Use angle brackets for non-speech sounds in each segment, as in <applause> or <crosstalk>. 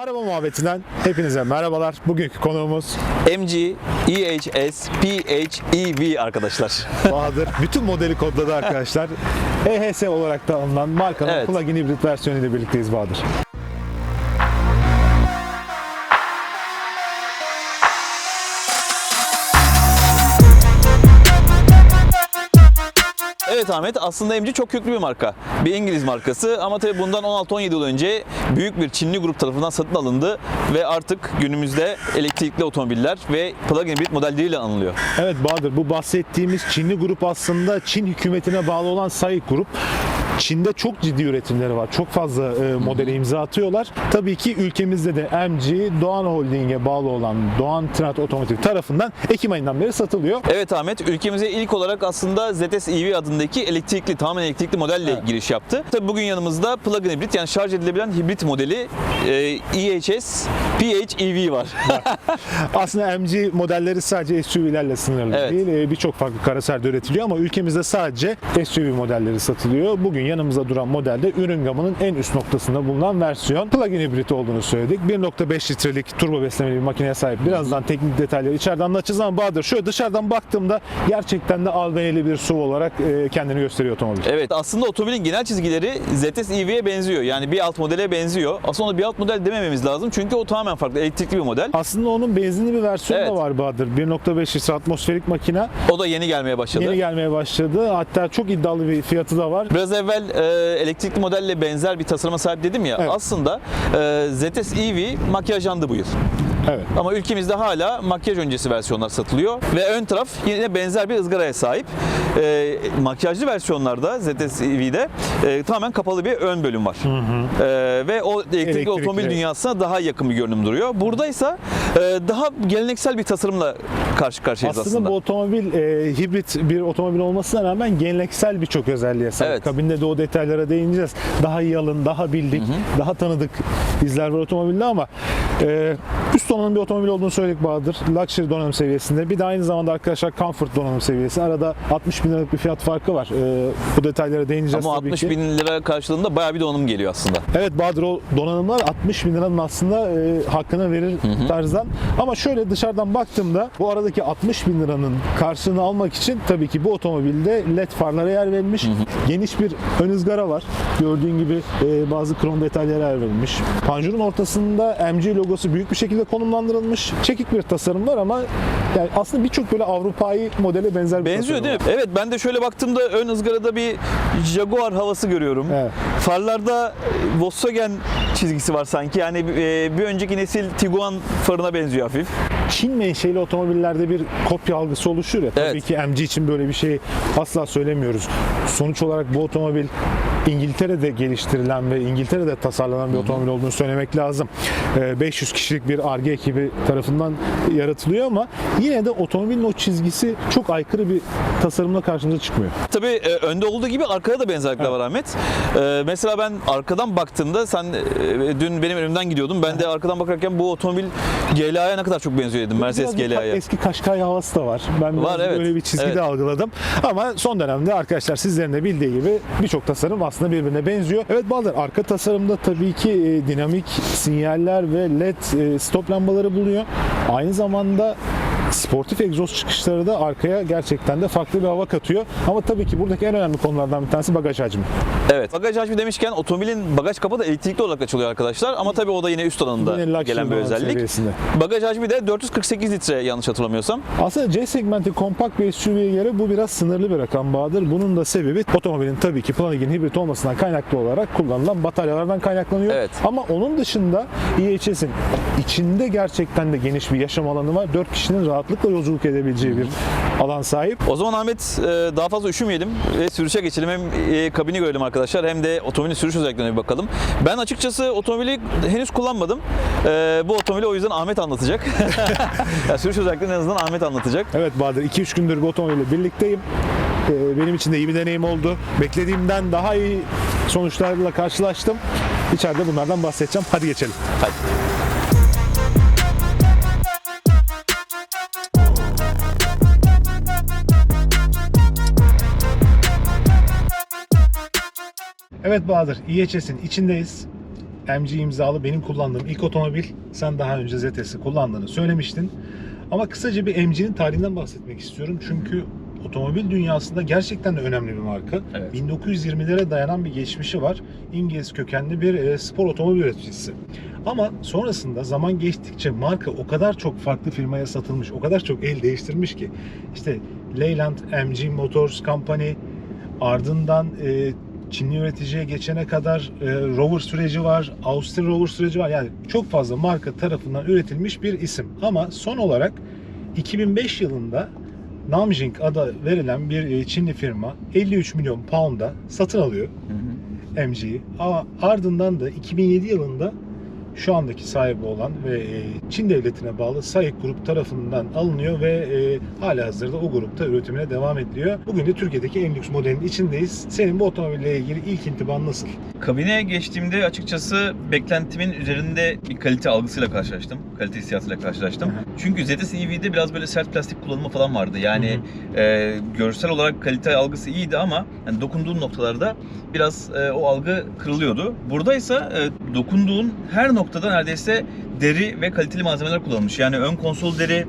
Araba muhabbetinden hepinize merhabalar. Bugünkü konuğumuz MG EHS PHEV arkadaşlar. <laughs> Bahadır. Bütün modeli kodladı arkadaşlar. <laughs> EHS olarak da alınan markanın Evet. plug-in hibrit versiyonu ile birlikteyiz Bahadır. Evet Ahmet aslında MG çok köklü bir marka. Bir İngiliz markası ama tabii bundan 16-17 yıl önce büyük bir Çinli grup tarafından satın alındı ve artık günümüzde elektrikli otomobiller ve plug-in hibrit modelleriyle anılıyor. Evet Bahadır bu bahsettiğimiz Çinli grup aslında Çin hükümetine bağlı olan SAIC grup. Çin'de çok ciddi üretimleri var. Çok fazla e, modele imza atıyorlar. Tabii ki ülkemizde de MG Doğan Holding'e bağlı olan Doğan Trend Otomotiv tarafından Ekim ayından beri satılıyor. Evet Ahmet ülkemize ilk olarak aslında ZS EV adındaki elektrikli tamamen elektrikli modelle Evet. giriş yaptı. Tabii bugün yanımızda plug-in hibrit yani şarj edilebilen hibrit modeli e, EHS PHEV var. <laughs> Aslında MG modelleri sadece SUV'lerle sınırlı Evet. değil. Ee, Birçok farklı karaserde üretiliyor ama ülkemizde sadece SUV modelleri satılıyor. Bugün yanımızda duran modelde ürün gamının en üst noktasında bulunan versiyon. Plug-in hibrit olduğunu söyledik. 1.5 litrelik turbo beslemeli bir makineye sahip. Birazdan teknik detayları içeriden anlatacağız ama Bahadır şöyle dışarıdan baktığımda gerçekten de albenili bir SUV olarak e, kendini gösteriyor otomobil. Evet aslında otomobilin genel çizgileri ZS EV'ye benziyor. Yani bir alt modele benziyor. Aslında ona bir alt model demememiz lazım. Çünkü o tamamen farklı elektrikli bir model. Aslında onun benzinli bir versiyonu da Evet. var Bahadır. 1.5 litre atmosferik makine. O da yeni gelmeye başladı. Yeni gelmeye başladı. Hatta çok iddialı bir fiyatı da var. Biraz evvel e, elektrikli modelle benzer bir tasarıma sahip dedim ya. Evet. Aslında e, ZS EV makyajlandı bu yıl. Evet. Ama ülkemizde hala makyaj öncesi versiyonlar satılıyor. Ve ön taraf yine benzer bir ızgaraya sahip. E, makyajlı versiyonlarda ZS EV'de e, tamamen kapalı bir ön bölüm var. E, ve o elektrikli, Elektrikli. otomobil dünyasına daha yakın bir görünüm duruyor. Buradaysa e, daha geleneksel bir tasarımla karşı karşıyayız Aslında, aslında. bu otomobil e, hibrit bir otomobil olmasına rağmen geleneksel birçok özelliğe sahip. Evet. Kabinde de o detaylara değineceğiz. Daha yalın, daha bildik, daha tanıdık izler var otomobilde ama e, üst donanım bir otomobil olduğunu söyledik Bahadır. Luxury donanım seviyesinde. Bir de aynı zamanda arkadaşlar comfort donanım seviyesi. Arada 60 bin liralık bir fiyat farkı var. E, bu detaylara değineceğiz Ama tabii 60 ki. bin lira karşılığında bayağı bir donanım geliyor aslında. Evet Bahadır o donanımlar 60 bin liranın aslında e, hakkını verir tarzdan. Ama şöyle dışarıdan baktığımda bu aradaki 60 bin liranın karşılığını almak için tabii ki bu otomobilde led farlara yer verilmiş. Geniş bir ön ızgara var. Gördüğün gibi e, bazı krom detaylara yer verilmiş. Panjurun ortasında MG logosu büyük bir şekilde konumlandırılmış. Çekik bir tasarım var ama yani aslında birçok böyle Avrupa'yı modele benzer bir Benziyor değil mi? Evet ben de şöyle baktığımda ön ızgarada bir Jaguar havası görüyorum. Evet. Farlarda Volkswagen çizgisi var sanki. Yani e, bir önceki nesil Tiguan farına benziyor hafif. Çin menşeli otomobillerde bir kopya algısı oluşur ya. Tabii Evet. ki MG için böyle bir şey asla söylemiyoruz. Sonuç olarak bu otomobil İngiltere'de geliştirilen ve İngiltere'de tasarlanan bir otomobil olduğunu söylemek lazım. Ee, 500 kişilik bir ARGE ekibi tarafından yaratılıyor ama yine de otomobilin o çizgisi çok aykırı bir tasarımla karşımıza çıkmıyor. Tabii e, önde olduğu gibi arkada da benzerlikler var Ahmet. E, mesela ben arkadan baktığımda sen e, dün benim önümden gidiyordun. Ben de arkadan bakarken bu otomobil GLA'ya ne kadar çok benziyor dedim. Mercedes GLA'ya. Eski Kaşkay havası da var. Ben Var, evet. böyle bir çizgide Evet. algıladım. Ama son dönemde arkadaşlar sizlerin de bildiği gibi birçok tasarım aslında birbirine benziyor. Evet Bahadır arka tasarımda tabii ki e, dinamik sinyaller ve led e, stop lambaları bulunuyor. Aynı zamanda sportif egzoz çıkışları da arkaya gerçekten de farklı bir hava katıyor. Ama tabii ki buradaki en önemli konulardan bir tanesi bagaj hacmi. Evet. Bagaj hacmi demişken otomobilin bagaj kapağı da elektrikli olarak açılıyor arkadaşlar. Ama tabii o da yine üst luxury gelen bir özellik. seviyesinde. Bagaj hacmi de 448 litre yanlış hatırlamıyorsam. Aslında C segmenti kompakt bir SUV'ye göre bu biraz sınırlı bir rakam Bahadır. Bunun da sebebi otomobilin tabii ki plug-in hibrit olmasından kaynaklı olarak kullanılan bataryalardan kaynaklanıyor. Evet. Ama onun dışında EHS'in içinde gerçekten de geniş bir yaşam alanı var. 4 kişinin rahatlıkla yolculuk edebileceği bir alan sahip. O zaman Ahmet e, daha fazla üşümeyelim ve sürüşe geçelim. Hem e, kabini görelim arkadaşlar hem de otomobilin sürüş özelliklerine bir bakalım. Ben açıkçası otomobili henüz kullanmadım. E, Bu otomobili o yüzden Ahmet anlatacak. <laughs> ya sürüş özelliklerini en azından Ahmet anlatacak. Evet Bahadır 2-3 gündür bu otomobille birlikteyim. Benim için de iyi bir deneyim oldu. Beklediğimden daha iyi sonuçlarla karşılaştım. İçeride bunlardan bahsedeceğim. Hadi geçelim. Hadi. Evet Bahadır, EHS'in içindeyiz. MG imzalı benim kullandığım ilk otomobil. Sen daha önce ZS'i kullandığını söylemiştin. Ama kısaca bir MG'nin tarihinden bahsetmek istiyorum. Çünkü otomobil dünyasında gerçekten de önemli bir marka. Evet. 1920'lere dayanan bir geçmişi var. İngiliz kökenli bir e, spor otomobil üreticisi. Ama sonrasında zaman geçtikçe marka o kadar çok farklı firmaya satılmış, o kadar çok el değiştirmiş ki. İşte Leyland MG Motors Company ardından e, Çinli üreticiye geçene kadar e, Rover süreci var, Avusturya Rover süreci var. Yani çok fazla marka tarafından üretilmiş bir isim. Ama son olarak 2005 yılında Namjing adı verilen bir e, Çinli firma 53 milyon pound'a satın alıyor. MG'yi. Ama ardından da 2007 yılında şu andaki sahibi olan ve e, Çin devletine bağlı SAIC Grup tarafından alınıyor ve e, hala hazırda o grupta üretimine devam ediliyor. Bugün de Türkiye'deki en lüks modelin içindeyiz. Senin bu otomobille ilgili ilk intiban nasıl? Kabine geçtiğimde açıkçası beklentimin üzerinde bir kalite algısıyla karşılaştım. Kalite hissiyatıyla karşılaştım. Hı hı. Çünkü ZS EV'de biraz böyle sert plastik kullanımı falan vardı. Yani e, görsel olarak kalite algısı iyiydi ama yani dokunduğun noktalarda biraz e, o algı kırılıyordu. Burada ise e, dokunduğun her noktada neredeyse deri ve kaliteli malzemeler kullanılmış. Yani ön konsol deri, Evet.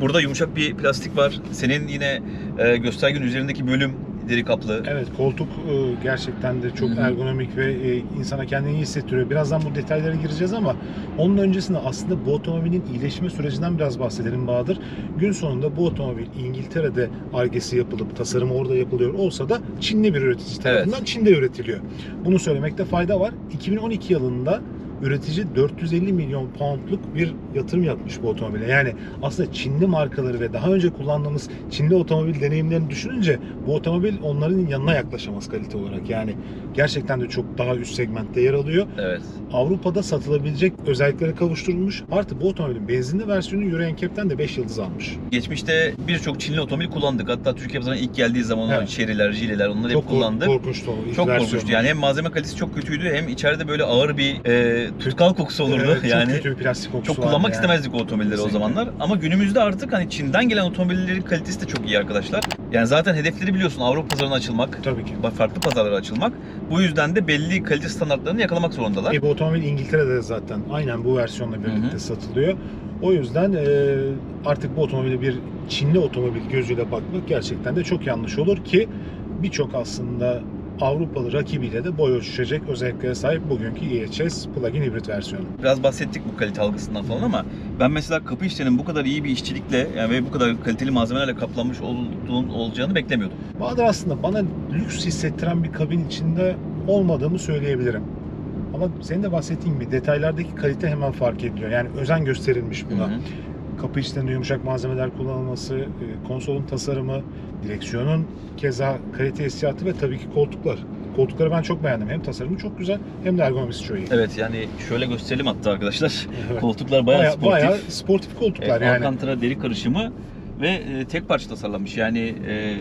burada yumuşak bir plastik var. Senin yine e, göstergenin üzerindeki bölüm deri kaplı. Evet koltuk e, gerçekten de çok Hı hı. ergonomik ve e, insana kendini iyi hissettiriyor. Birazdan bu detaylara gireceğiz ama onun öncesinde aslında bu otomobilin iyileşme sürecinden biraz bahsedelim Bahadır. Gün sonunda bu otomobil İngiltere'de argesi yapılıp tasarımı orada yapılıyor olsa da Çinli bir üretici tarafından Çin'de üretiliyor. Bunu söylemekte fayda var. 2012 yılında üretici 450 milyon poundluk bir yatırım yapmış bu otomobile. Yani aslında Çinli markaları ve daha önce kullandığımız Çinli otomobil deneyimlerini düşününce bu otomobil onların yanına yaklaşamaz kalite olarak. Yani gerçekten de çok daha üst segmentte yer alıyor. Evet. Avrupa'da satılabilecek özelliklere kavuşturulmuş. Artı bu otomobilin benzinli versiyonu Euro NCAP'ten de 5 yıldız almış. Geçmişte birçok Çinli otomobil kullandık. Hatta Türkiye pazarına ilk geldiği zaman Evet. Chery'ler, Jile'ler onları Çok hep kullandık. korkunçtu o Çok korkunçtu. Yani hem malzeme kalitesi çok kötüydü hem içeride böyle ağır bir e, tutkal kokusu olurdu. Evet, yani çok kötü bir plastik kokusu çok kullanmak yani. istemezdik o otomobilleri o Kesinlikle. zamanlar. Ama günümüzde artık hani Çin'den gelen otomobillerin kalitesi de çok iyi arkadaşlar. Yani zaten hedefleri biliyorsun Avrupa pazarına açılmak, Tabii ki. farklı pazarlara açılmak. Bu yüzden de belli kalite standartlarını yakalamak zorundalar. E, bu otomobil İngiltere'de de zaten aynen bu versiyonla birlikte Hı hı. satılıyor. O yüzden e, artık bu otomobile bir Çinli otomobil gözüyle bakmak gerçekten de çok yanlış olur ki birçok aslında Avrupalı rakibiyle de boy ölçüşecek özelliklere sahip bugünkü EHS plug-in hibrit versiyonu. Biraz bahsettik bu kalite algısından falan ama ben mesela kapı işlerinin bu kadar iyi bir işçilikle yani ve bu kadar kaliteli malzemelerle kaplanmış olduğun olacağını beklemiyordum. Bahadır aslında bana lüks hissettiren bir kabin içinde olmadığımı söyleyebilirim. Ama senin de bahsettiğin gibi detaylardaki kalite hemen fark ediliyor. Yani özen gösterilmiş buna. Hı hı. Kapı içlerinde yumuşak malzemeler kullanılması, e, konsolun tasarımı, direksiyonun keza kalite hissiyatı ve tabii ki koltuklar. Koltukları ben çok beğendim. Hem tasarımı çok güzel hem de ergonomisi çok iyi. Evet yani şöyle gösterelim hatta arkadaşlar. <laughs> Evet. Koltuklar bayağı, Bayağı, sportif. bayağı sportif koltuklar Evet, yani. Alcantara deri karışımı ve e, tek parça tasarlanmış. Yani e,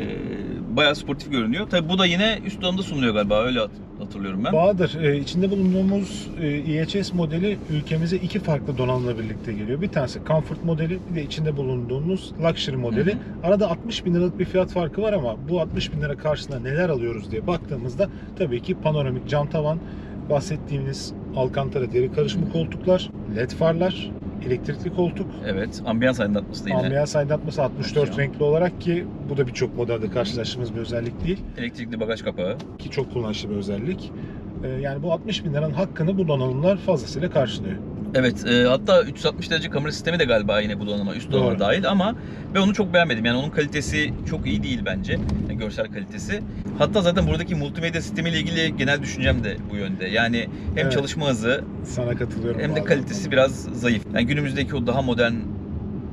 bayağı sportif görünüyor. Tabii bu da yine üst donanda sunuluyor galiba öyle hat- hatırlıyorum ben. Bahadır, e, içinde bulunduğumuz e, EHS modeli ülkemize iki farklı donanımla birlikte geliyor. Bir tanesi Comfort modeli, bir de içinde bulunduğumuz Luxury modeli. Hı Arada 60 bin liralık bir fiyat farkı var ama bu 60 bin lira karşısında neler alıyoruz diye baktığımızda tabii ki panoramik cam tavan, bahsettiğimiz Alcantara deri karışımı koltuklar, led farlar, elektrikli koltuk, Evet, ambiyans aydınlatması da yine. ambiyans aydınlatması 64 Aksiyon. renkli olarak ki bu da birçok modelde karşılaştığımız bir özellik değil Elektrikli bagaj kapağı. ki çok kullanışlı bir özellik. Ee, Yani bu 60 bin liranın hakkını bu donanımlar fazlasıyla karşılıyor. Evet, e, hatta 360 derece kamera sistemi de galiba yine bu donanıma, üst donanıma Doğru. dahil ama ben onu çok beğenmedim. Yani onun kalitesi çok iyi değil bence. Yani görsel kalitesi. Hatta zaten buradaki multimedya sistemiyle ilgili genel düşüncem de bu yönde. Yani hem Evet. çalışma hızı Sana katılıyorum. hem de kalitesi biraz zayıf. Yani günümüzdeki o daha modern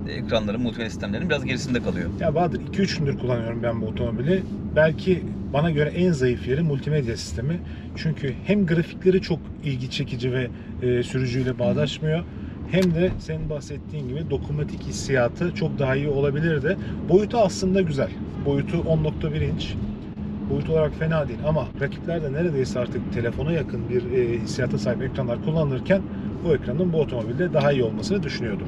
ekranların, multimedya sistemlerinin biraz gerisinde kalıyor. Ya Bahadır 2-3 gündür kullanıyorum ben bu otomobili. Belki bana göre en zayıf yeri multimedya sistemi. Çünkü hem grafikleri çok ilgi çekici ve e, sürücüyle bağdaşmıyor. Hem de senin bahsettiğin gibi dokunmatik hissiyatı çok daha iyi olabilirdi. Boyutu aslında güzel. Boyutu 10.1 inç. Boyut olarak fena değil ama rakipler de neredeyse artık telefona yakın bir e, hissiyata sahip ekranlar kullanırken bu ekranın bu otomobilde daha iyi olmasını düşünüyordum.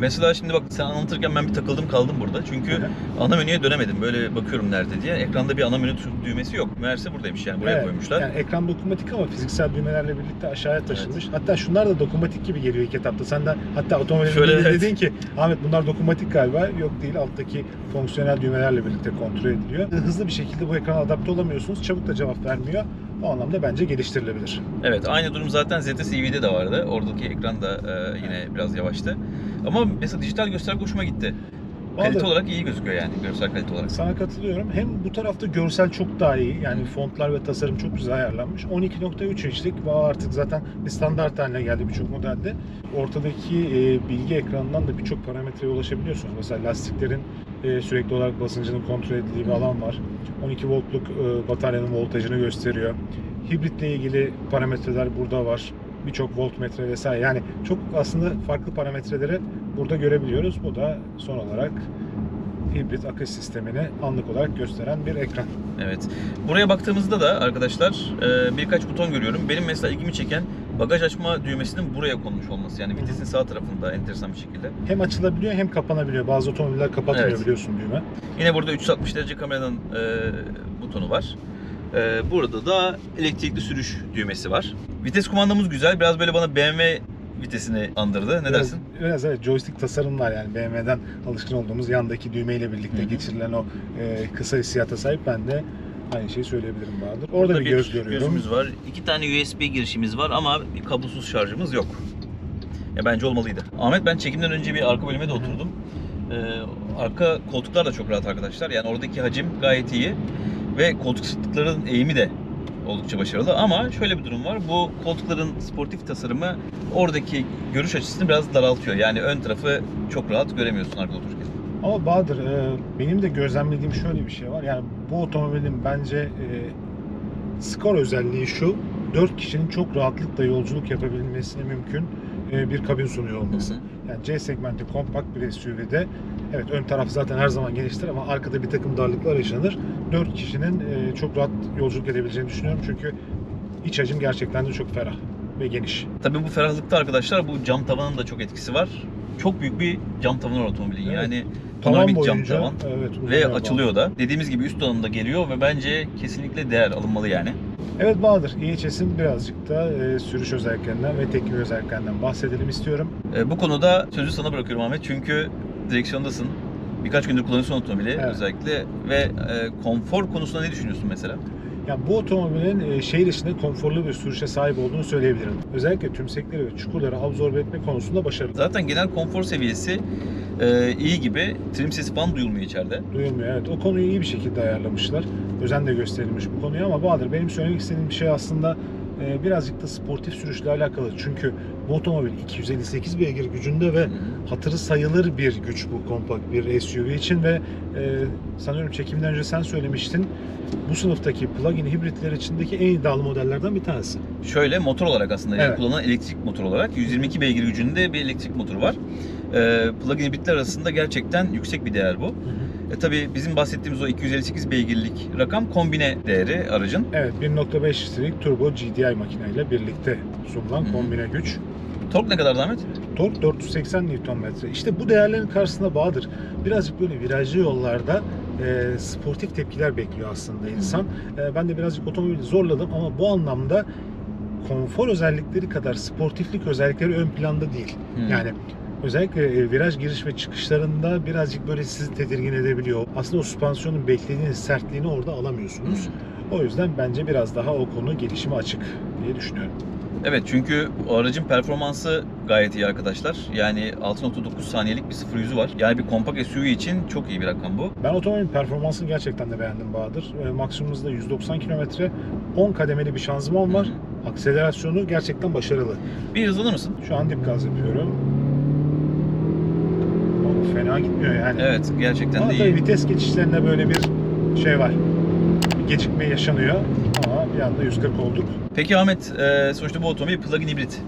Mesela şimdi bak sen anlatırken ben bir takıldım kaldım burada. Çünkü ana menüye dönemedim. Böyle bakıyorum nerede diye. Ekranda bir ana menü düğmesi yok. Meğerse buradaymış yani. Buraya Evet, koymuşlar. Yani ekran dokunmatik ama fiziksel düğmelerle birlikte aşağıya taşınmış. Hatta şunlar da dokunmatik gibi geliyor ilk etapta. Sen de hatta otomobilin Şöyle, evet. dedin ki Ahmet bunlar dokunmatik galiba. Yok değil alttaki fonksiyonel düğmelerle birlikte kontrol ediliyor. Hızlı bir şekilde bu ekrana adapte olamıyorsunuz. Çabuk da cevap vermiyor. O anlamda bence geliştirilebilir. Evet aynı durum zaten ZS EV'de de vardı. Oradaki ekran da e, yine biraz yavaştı. Ama mesela dijital gösterge hoşuma gitti. Kalite Vallahi- olarak iyi gözüküyor yani görsel kalite olarak. Sana katılıyorum. Hem bu tarafta görsel çok daha iyi. Yani fontlar ve tasarım çok güzel ayarlanmış. 12.3 inçlik ve artık zaten bir standart haline geldi birçok modelde. Ortadaki e, bilgi ekranından da birçok parametreye ulaşabiliyorsunuz. Mesela lastiklerin e, sürekli olarak basıncının kontrol edildiği bir alan var. 12 voltluk e, bataryanın voltajını gösteriyor. Hibritle ilgili parametreler burada var. Birçok voltmetre vesaire. Yani çok aslında farklı parametreleri burada görebiliyoruz. Bu da son olarak hibrit akış sistemini anlık olarak gösteren bir ekran. Evet. Buraya baktığımızda da arkadaşlar e, birkaç buton görüyorum. Benim mesela ilgimi çeken bagaj açma düğmesinin buraya konmuş olması. Yani vitesin sağ tarafında enteresan bir şekilde. Hem açılabiliyor hem kapanabiliyor. Bazı otomobiller kapatmıyor Evet. biliyorsun düğme. Yine burada 360 derece kameradan e, butonu var. E, burada da elektrikli sürüş düğmesi var. Vites kumandamız güzel. Biraz böyle bana BMW vitesini andırdı. Ne Biraz, dersin? biraz evet joystick tasarımlar yani BMW'den alışkın olduğumuz yandaki düğmeyle birlikte Hı hı. geçirilen o e, kısa hissiyata sahip ben de aynı şeyi söyleyebilirim Bahadır. Orada bir, göz görüyorum. gözümüz var. İki tane USB girişimiz var ama bir kablosuz şarjımız yok. Ya bence olmalıydı. Ahmet ben çekimden önce bir arka bölüme de oturdum. Ee, arka koltuklar da çok rahat arkadaşlar. Yani oradaki hacim gayet iyi. Ve koltuk sıklıkların eğimi de oldukça başarılı. Ama şöyle bir durum var. Bu koltukların sportif tasarımı oradaki görüş açısını biraz daraltıyor. Yani ön tarafı çok rahat göremiyorsun arkada otururken. Ama Bahadır e, benim de gözlemlediğim şöyle bir şey var. Yani bu otomobilin bence e, skor özelliği şu. 4 kişinin çok rahatlıkla yolculuk yapabilmesine mümkün e, bir kabin sunuyor olması. Yani C segmenti kompakt bir SUV'de evet ön taraf zaten her zaman geniştir ama arkada bir takım darlıklar yaşanır. 4 kişinin e, çok rahat yolculuk edebileceğini düşünüyorum çünkü iç hacim gerçekten de çok ferah ve geniş. Tabii bu ferahlıkta arkadaşlar bu cam tavanın da çok etkisi var. Çok büyük bir cam tavanı var otomobilin. Evet. Yani Tavan panoramik cam tavan. evet, Ve yol açılıyor da. Dediğimiz gibi üst donanımda geliyor ve bence kesinlikle değer alınmalı yani. Evet Bahadır, IHS'in birazcık da e, sürüş özelliklerinden ve teknik özelliklerinden bahsedelim istiyorum. Ee, bu konuda sözü sana bırakıyorum Ahmet çünkü direksiyondasın. Birkaç gündür kullanıyorsun otomobili Evet. özellikle ve e, konfor konusunda ne düşünüyorsun mesela? Yani bu otomobilin e, şehir içinde konforlu bir sürüşe sahip olduğunu söyleyebilirim. Özellikle tümsekleri ve çukurları absorbe etme konusunda başarılı. Zaten genel konfor seviyesi e, iyi gibi. Trim sesi falan duyulmuyor içeride. Duyulmuyor. Evet o konuyu iyi bir şekilde ayarlamışlar. Özen de gösterilmiş bu konuya ama Bahadır benim söylemek istediğim bir şey aslında birazcık da sportif sürüşle alakalı. Çünkü bu otomobil 258 beygir gücünde ve Hı hı. hatırı sayılır bir güç bu kompakt bir SUV için ve e, sanıyorum çekimden önce sen söylemiştin bu sınıftaki plug-in hibritler içindeki en iddialı modellerden bir tanesi. Şöyle motor olarak aslında Evet. kullanılan elektrik motor olarak 122 beygir gücünde bir elektrik motoru var. E, plug-in hibritler arasında gerçekten yüksek bir değer bu. E tabi bizim bahsettiğimiz o 258 beygirlik rakam kombine değeri aracın. Evet 1.5 litrelik turbo GDI makineyle birlikte sunulan Hı hı. kombine güç. Tork ne kadar Ahmet? Tork 480 Nm. İşte bu değerlerin karşısında Bahadır birazcık böyle virajlı yollarda e, sportif tepkiler bekliyor aslında insan. E, ben de birazcık otomobili zorladım ama bu anlamda konfor özellikleri kadar sportiflik özellikleri ön planda değil. Hmm. Yani özellikle e, viraj giriş ve çıkışlarında birazcık böyle sizi tedirgin edebiliyor. Aslında o süspansiyonun beklediğiniz sertliğini orada alamıyorsunuz. Hmm. O yüzden bence biraz daha o konu gelişime açık diye düşünüyorum. Evet çünkü aracın performansı gayet iyi arkadaşlar. Yani 6.9 saniyelik bir 0 yüzü var. Yani bir kompakt SUV için çok iyi bir rakam bu. Ben otomobilin performansını gerçekten de beğendim Bahadır. E, maksimum hızda 190 km, 10 kademeli bir şanzıman var. Hı Akselerasyonu gerçekten başarılı. Bir hızlanır mısın? Şu an dip gaz yapıyorum. Fena gitmiyor yani. Evet gerçekten Ama de iyi. vites geçişlerinde böyle bir şey var. Bir gecikme yaşanıyor. Ama bir anda 140 olduk. Peki Ahmet e, sonuçta bu otomobil plug-in hibrit.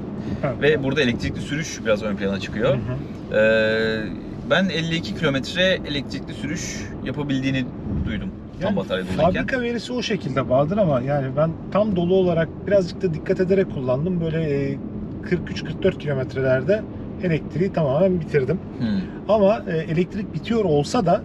Evet. Ve burada elektrikli sürüş biraz ön plana Hı çıkıyor. hı. E, ben 52 kilometre elektrikli sürüş yapabildiğini duydum. Tam Yani batarya doluyken. Fabrika verisi o şekilde Bahadır ama yani ben tam dolu olarak birazcık da dikkat ederek kullandım. Böyle e, 43-44 kilometrelerde elektriği tamamen bitirdim. Hmm. Ama e, elektrik bitiyor olsa da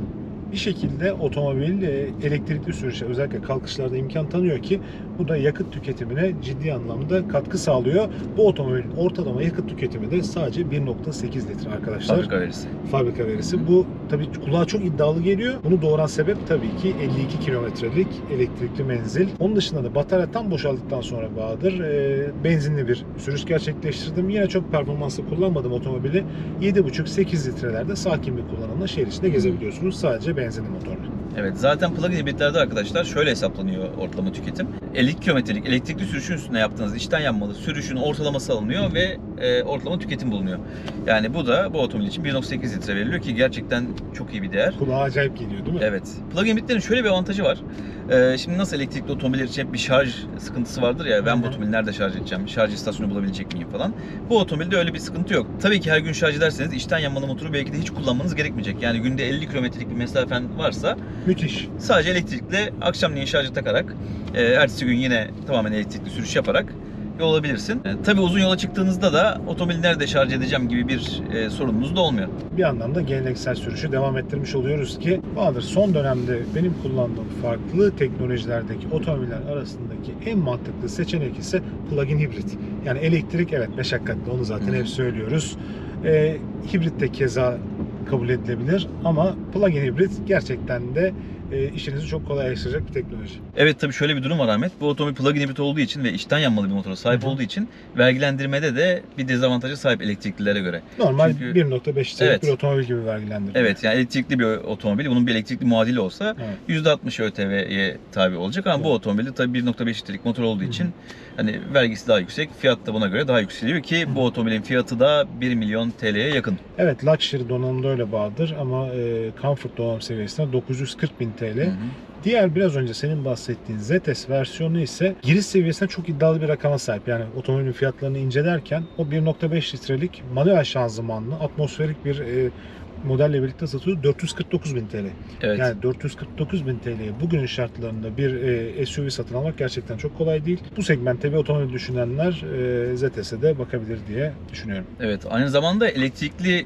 bir şekilde otomobil e, elektrikli sürüşe özellikle kalkışlarda imkan tanıyor ki bu da yakıt tüketimine ciddi anlamda katkı sağlıyor. Bu otomobilin ortalama yakıt tüketimi de sadece 1.8 litre arkadaşlar. Fabrika verisi. Fabrika verisi. Bu tabii kulağa çok iddialı geliyor. Bunu doğuran sebep tabii ki 52 kilometrelik elektrikli menzil. Onun dışında da batarya tam boşaldıktan sonra Bahadır e, benzinli bir sürüş gerçekleştirdim. Yine çok performanslı kullanmadım otomobili. 7.5-8 litrelerde sakin bir kullanımla şehir içinde gezebiliyorsunuz. Sadece benzinli motorla. Evet zaten plug-in hibritlerde arkadaşlar şöyle hesaplanıyor ortalama tüketim. 50 kilometrelik elektrikli sürüşün üstüne yaptığınız içten yanmalı sürüşün ortalaması alınıyor ve e, ortalama tüketim bulunuyor. Yani bu da bu otomobil için 1.8 litre veriliyor ki gerçekten çok iyi bir değer. Kulağa acayip geliyor değil mi? Evet. Plug-in hibritlerin şöyle bir avantajı var. Ee, şimdi nasıl elektrikli otomobiller için hep bir şarj sıkıntısı vardır ya. Ben bu otomobili nerede şarj edeceğim? Şarj istasyonu bulabilecek miyim falan. Bu otomobilde öyle bir sıkıntı yok. Tabii ki her gün şarj ederseniz içten yanmalı motoru belki de hiç kullanmanız gerekmeyecek. Yani günde 50 kilometrelik bir mesafen varsa Müthiş. sadece elektrikle akşamleyin şarjı takarak e, ertesi gün yine tamamen elektrikli sürüş yaparak yol alabilirsin. E, tabii uzun yola çıktığınızda da otomobili nerede şarj edeceğim gibi bir e, sorununuz da olmuyor. bir yandan da geleneksel sürüşü devam ettirmiş oluyoruz ki Bahadır son dönemde benim kullandığım farklı teknolojilerdeki otomobiller arasındaki en mantıklı seçenek ise plug-in hibrit. Yani elektrik evet meşakkatli onu zaten hep söylüyoruz. Ee, hibrit de keza kabul edilebilir ama plug-in hibrit gerçekten de e, işinizi çok kolaylaştıracak bir teknoloji. Evet tabii şöyle bir durum var Ahmet. Bu otomobil plug-in hibrit olduğu için ve içten yanmalı bir motora sahip Hı olduğu için vergilendirmede de bir dezavantaja sahip elektriklilere göre. Normal Çünkü- 1.5 litrelik Evet. bir otomobil gibi vergilendiriliyor. Evet yani elektrikli bir otomobil bunun bir elektrikli muadili olsa Evet. %60 ÖTV'ye tabi olacak ama bu Evet. otomobilde tabii 1.5 litrelik motor olduğu için hani vergisi daha yüksek, fiyat da buna göre daha yükseliyor ki Hı. bu otomobilin fiyatı da 1 milyon TL'ye yakın. Evet Luxury donanımda öyle Bahadır ama e, Comfort donanım seviyesinde 940 bin TL. Hı hı. Diğer biraz önce senin bahsettiğin ZS versiyonu ise giriş seviyesinde çok iddialı bir rakama sahip. Yani otomobilin fiyatlarını incelerken o 1.5 litrelik manuel şanzımanlı atmosferik bir e, modelle birlikte satılıyor 449 bin TL. Evet. Yani 449 bin TL'ye bugünün şartlarında bir e, SUV satın almak gerçekten çok kolay değil. Bu segmentte bir otomobil düşünenler e, ZS'e de bakabilir diye düşünüyorum. Evet, aynı zamanda elektrikli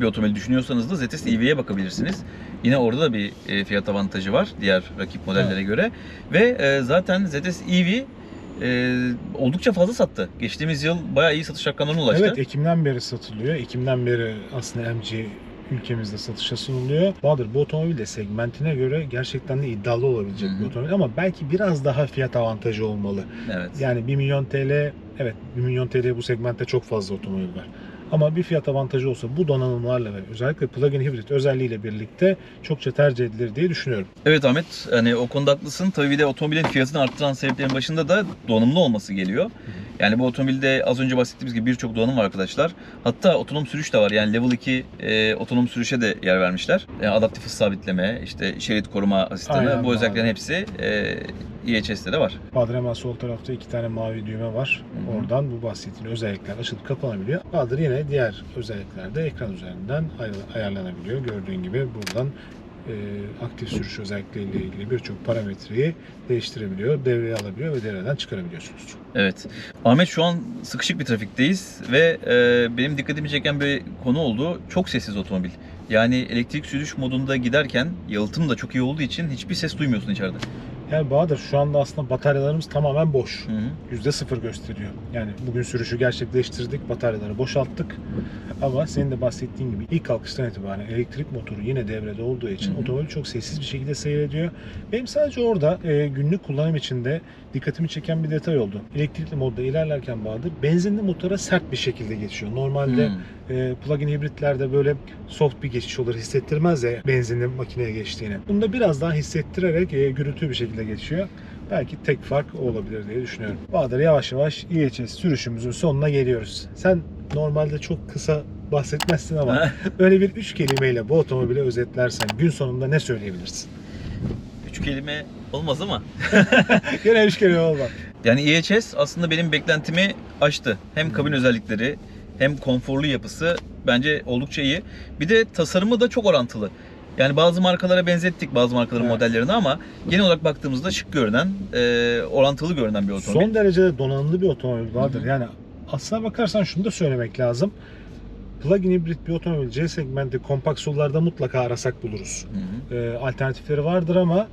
bir otomobil düşünüyorsanız da ZS EV'ye bakabilirsiniz. Yine orada da bir e, fiyat avantajı var diğer rakip modellere göre. Ve e, zaten ZS EV e, oldukça fazla sattı. Geçtiğimiz yıl bayağı iyi satış rakamlarına ulaştı. Evet Ekim'den beri satılıyor. Ekim'den beri aslında MG ülkemizde satışa sunuluyor. Bahadır bu otomobil de segmentine göre gerçekten de iddialı olabilecek Hı hı. bir otomobil ama belki biraz daha fiyat avantajı olmalı. Evet. Yani 1 milyon TL evet 1 milyon TL bu segmentte çok fazla otomobil var. Ama bir fiyat avantajı olsa bu donanımlarla ve özellikle plug-in hibrit özelliğiyle birlikte çokça tercih edilir diye düşünüyorum. Evet Ahmet, hani o konuda haklısın. Tabii bir de otomobilin fiyatını arttıran sebeplerin başında da donanımlı olması geliyor. Yani bu otomobilde az önce bahsettiğimiz gibi birçok donanım var arkadaşlar. Hatta otonom sürüş de var. Yani level 2 e, otonom sürüşe de yer vermişler. Yani adaptif hız sabitleme, işte şerit koruma asistanı Aynen, bu özelliklerin aynen. hepsi e, IHS'de de var. Bahadır hemen sol tarafta iki tane mavi düğme var. Hı hı. Oradan bu bahsettiğin özellikler açılıp kapanabiliyor. Bahadır yine diğer özellikler de ekran üzerinden ay- ayarlanabiliyor. Gördüğün gibi buradan e, aktif sürüş özellikleriyle ilgili birçok parametreyi değiştirebiliyor, devreye alabiliyor ve devreden çıkarabiliyorsunuz. Evet. Ahmet şu an sıkışık bir trafikteyiz ve e, benim dikkatimi çeken bir konu oldu. Çok sessiz otomobil. Yani elektrik sürüş modunda giderken yalıtım da çok iyi olduğu için hiçbir ses duymuyorsun içeride. Yani Bahadır şu anda aslında bataryalarımız tamamen boş. Hı. %0 gösteriyor. Yani bugün sürüşü gerçekleştirdik, bataryaları boşalttık. Ama senin de bahsettiğin gibi ilk kalkıştan itibaren elektrik motoru yine devrede olduğu için Hı hı. otomobil çok sessiz bir şekilde seyrediyor. Benim sadece orada e, günlük kullanım içinde dikkatimi çeken bir detay oldu. Elektrikli modda ilerlerken Bahadır benzinli motora sert bir şekilde geçiyor. Normalde e, plug-in hibritlerde böyle soft bir geçiş olur hissettirmez ya benzinli makineye geçtiğini. Bunda biraz daha hissettirerek e, gürültü bir şekilde geçiyor. Belki tek fark o olabilir diye düşünüyorum. Bahadır yavaş yavaş IHS sürüşümüzün sonuna geliyoruz. Sen normalde çok kısa bahsetmezsin ama <laughs> böyle bir üç kelimeyle bu otomobili özetlersen gün sonunda ne söyleyebilirsin? Üç kelime olmaz ama. <laughs> Gene üç kelime olmaz. Yani IHS aslında benim beklentimi aştı. Hem kabin özellikleri hem konforlu yapısı bence oldukça iyi. Bir de tasarımı da çok orantılı. Yani bazı markalara benzettik bazı markaların Evet. modellerini ama genel olarak baktığımızda şık görünen, e, orantılı görünen bir otomobil. Son derece donanımlı bir otomobil vardır. Hı hı. Yani aslına bakarsan şunu da söylemek lazım. plug-in hibrit bir otomobil C segmenti kompakt SUV'larda mutlaka arasak buluruz. Ee, alternatifleri vardır ama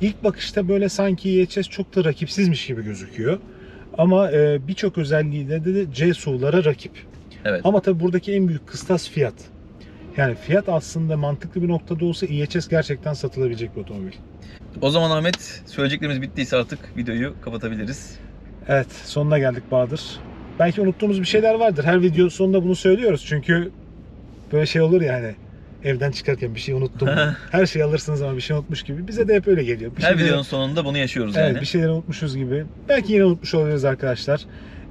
ilk bakışta böyle sanki IHS çok da rakipsizmiş gibi gözüküyor. Ama e, birçok özelliğiyle de C SUV'lara rakip. Evet. Ama tabii buradaki en büyük kıstas fiyat. Yani fiyat aslında mantıklı bir noktada olsa IHS gerçekten satılabilecek bir otomobil. O zaman Ahmet söyleyeceklerimiz bittiyse artık videoyu kapatabiliriz. Evet sonuna geldik Bahadır. Belki unuttuğumuz bir şeyler vardır. Her video sonunda bunu söylüyoruz. Çünkü böyle şey olur ya hani evden çıkarken bir şey unuttum. <laughs> Her şeyi alırsınız ama bir şey unutmuş gibi. Bize de hep öyle geliyor. Bir Her şeyleri- videonun sonunda bunu yaşıyoruz Evet yani. bir şeyleri unutmuşuz gibi. Belki yine unutmuş olabiliriz arkadaşlar.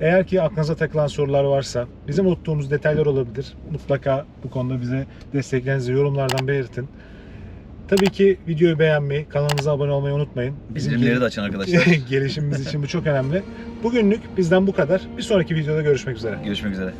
Eğer ki aklınıza takılan sorular varsa, bizim unuttuğumuz detaylar olabilir. Mutlaka bu konuda bize desteklerinizi yorumlardan belirtin. Tabii ki videoyu beğenmeyi, kanalımıza abone olmayı unutmayın. Bildirimleri de açın <laughs> arkadaşlar. gelişimimiz için bu çok önemli. Bugünlük bizden bu kadar. Bir sonraki videoda görüşmek üzere. Görüşmek üzere.